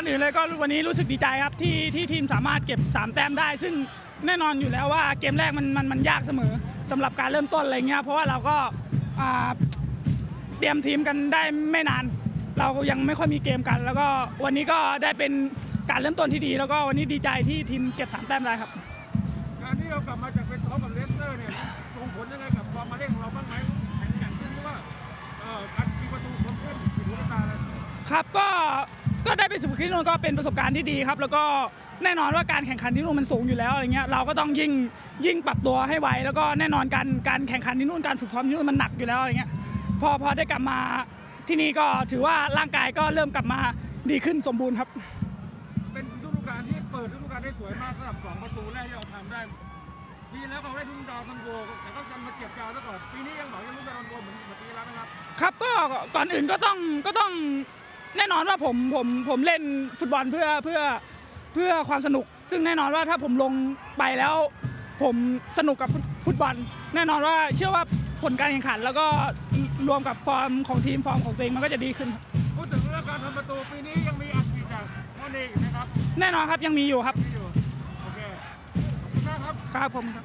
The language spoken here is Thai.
อนอื่นเลยก็วันนี้รู้สึกดีใจครับที่ที่ทีมสามารถเก็บ 3 แต้มได้ ซึ่งแน่นอนอยู่แล้วว่าเกมแรกมันมันมันยากเสมอสำหรับการเริ่มต้นอะไรเงี้ยเพราะว่าเราก็เตรียมทีมกันได้ไม่นาน เรายังไม่ค่อยมีเกมกัน แล้วก็วันนี้ก็ได้เป็นการเริ่มต้นที่ดี แล้วก็วันนี้ดีใจที่ทีมเก็บสามแต้มได้ครับการที่เรากลับมาจากไปซ้อมกับเลสเตอร์เนี่ยส่งผลยังไงกับความมาเล่นของเราบ้างไหมแข่งขึ้นหรือว่าอ่อการยิงประตูคมขึ้นผิดหูผิดตาอะไรครับก็ ก็ได้ไปสุที่นู่นก็เป็นประสบการณ์ที่ดีครับ แล้วก็แน่นอนว่าการแข่งขันที่นู่นมันสูงอยู่แล้วอะไรเงี้ยเราก็ต้องยิ่งยิ่งปรับตัวให้ไวแล้วก็แน่นอนการการแข่งขันที่นู่นการฝึกซ้อมที่นู่นมันหนักอยู่แล้วอะไรเงี้ยพอพอได้กลับมาที่นี่ก็ถือว่าร่างกายก็เริ่มกลับมาดีขึ้นสมบูรณ์ครับ เป็นฤดูกาลที่เปิดฤดูกาลได้สวยมากสำหรับสองประตูแรกที่เราทำได้ปีแล้วเขาได้ทุ่งดาวทันโกแต่ก็จะมาเก็บดาวซะก่อนปีนี้ยังหวังจะลุ้นดาวทันโกเหมือนเหมือนปีแล้วนะครับ ครับก็ก่อนอื่นก็ต้องก็ต้อง แน่นอนว่าผมผมผมเล่นฟุตบอลเพื่อเพื่อเพื่อความสนุก ซึ่งแน่นอนว่าถ้าผมลงไปแล้ว ผมสนุกกับฟุตฟุตบอล แน่นอนว่าเชื่อว่าผลการแข่งขัน แล้วก็รวมกับฟอร์มของทีมฟอร์มของตัวเองมันก็จะดีขึ้นครับพูดถึงเรื่องการทำประตูปีนี้ยังมีอัดฉีดจากพ่อเนกนะครับแน่นอนครับยังมีอยู่ครับที่อยู่โอเคขอบคุณมากครับ ครับผมครับ